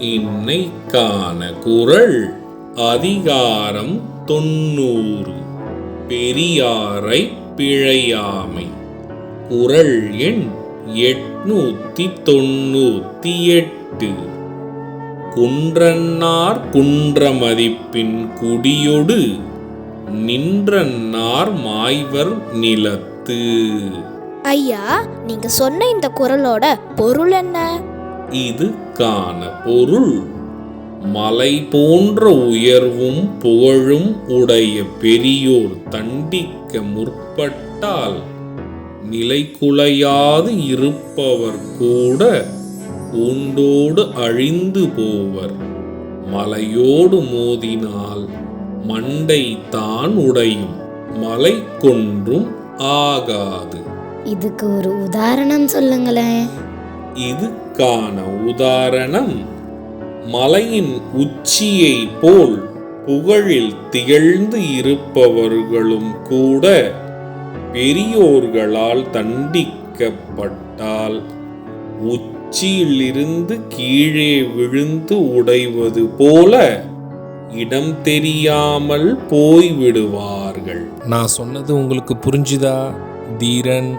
இன்னைக்கான குரல் அதிகாரம் தொண்ணூறு பெரியாரை பிழையாமை. குரல் எண் எட்நூத்தி தொண்ணூத்தி எட்டு குன்றன்னார் குன்ற மதிப்பின் குடியொடு நின்றன்னார் மாய்வர் நிலத்து. ஐயா நீங்க சொன்ன இந்த குரலோட பொருள் என்ன? இதுக்கான பொருள். மலை போன்ற உயர்வும் புகழும் உடைய பெரியோர் தண்டிக்க முற்பட்டால் நிலைக்குலையாது இருப்பவர் கூட உண்டோடு அழிந்து போவர். மலையோடு மோதினால் மண்டை தான் உடையும் மலை கொன்றும் ஆகாது. இதுக்கு ஒரு உதாரணம் சொல்லுங்களேன். இதுக்கான உதாரணம். மலையின் உச்சியை போல் புகழில் திகழ்ந்து இருப்பவர்களும் கூட பெரியோர்களால் தண்டிக்கப்பட்டால் உச்சியிலிருந்து கீழே விழுந்து உடைவது போல இடம் தெரியாமல் போய்விடுவார்கள். நான் சொன்னது உங்களுக்கு புரிஞ்சுதா? தீரன்